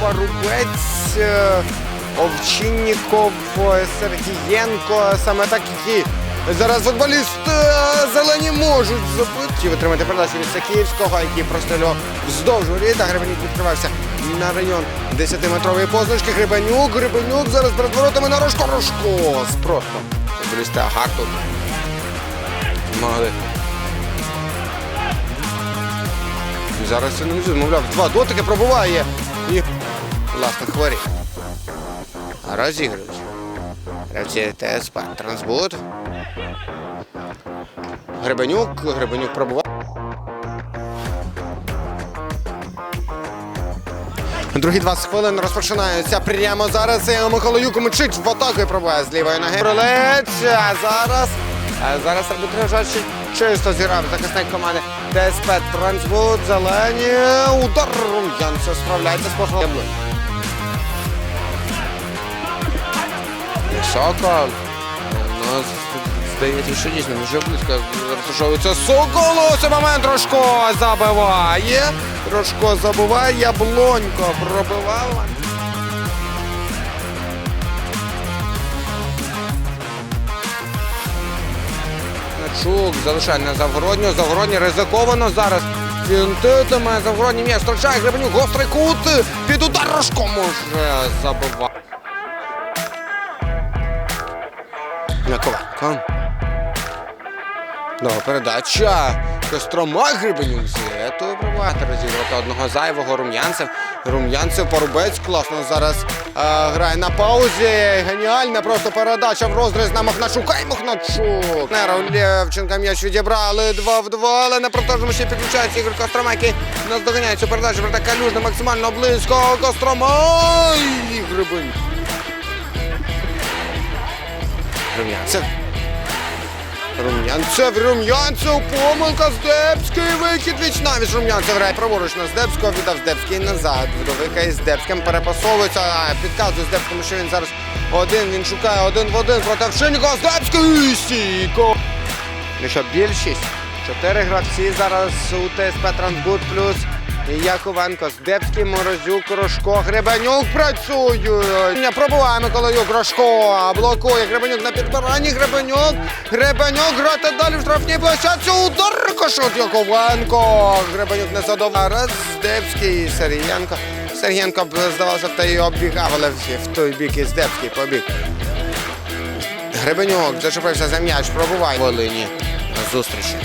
Поробець, е, Овчинніков, е, Сергієнко, саме так які зараз футболісти е, зелені можуть забити. Витримати передачу від Сакіївського, який прострілював вздовж воріт, а Гребенюк відкривався на район 10-метрової позначки. Гребенюк, Гребенюк зараз перед воротами на Рожко, Рожко. Просто футболісти Агарту могли Зараз це не мовляв, два дотики пробуває. І власне хворі. Розігрують. Гравці ТСП. Трансбуд. Гребенюк. Гребенюк пробуває. Другі 20 хвилин розпочинаються прямо зараз. І Михайлоюк мчить в атаку і пробуває з лівої ноги. Ролець. А зараз. А зараз арбітраж чисто зіграв захисник команди ДСП Трансбуд. Зелені. Удар. Янце справляється з пошлом. Високо. Ну, здається, що дійсно дуже близько розташовується Соколу. Це момент Рожко забиває. Рожко забиває, Яблонько пробивав. Чук залишає на Завгородню. Завгородній ризиковано зараз. Фінтитиме Завгородній м'яч. Втрачає Гребенюк. Гострий кут. Під удар Рожко може забивати. Яковенко. Нова передача. Кострома Грибенюк зетою пробувати розігрувати одного зайвого рум'янцев. Рум'янцев Порубець класно зараз е, грає на паузі. Геніальна просто передача в розріз на Махначука і Махначук. Нера Лєвченка м'яч відібрали 2 в 2, але на протежному ще підключається Ігор Кострома, який наздоганяє цю передачу. Проте Калюжний максимально близько. Кострома і. Рум'янцев. Рум'янцев, Рум'янцев, помилка. Здебський, вихід. Віч навіть Рум'янцев. Грає праворуч на Здебського, віддав Здебський назад. Вдовика із Здебським перепасовується, підказує Здебському, що він зараз один, він шукає один в один. Проти Вшинника, Здебський, стійко. Ну що, більшість, чотири гравці зараз у ТСП Трансбуд плюс Яковенко, Здебський, Морозюк, Рожко, Гребенюк працюють. Пробуває Миколаюк, Рожко, блокує Гребенюк на підбиранні, Гребенюк, Гребенюк, грати далі в штрафній площадці, удар, кошут Яковенко, Гребенюк не задоволений. Раз, Здебський, Сергієнко. Сергієнко, здавалося, та й оббігав, але в той бік і Здебський побіг. Гребенюк зачепився за м'яч, пробуває. Волині на зустрічі.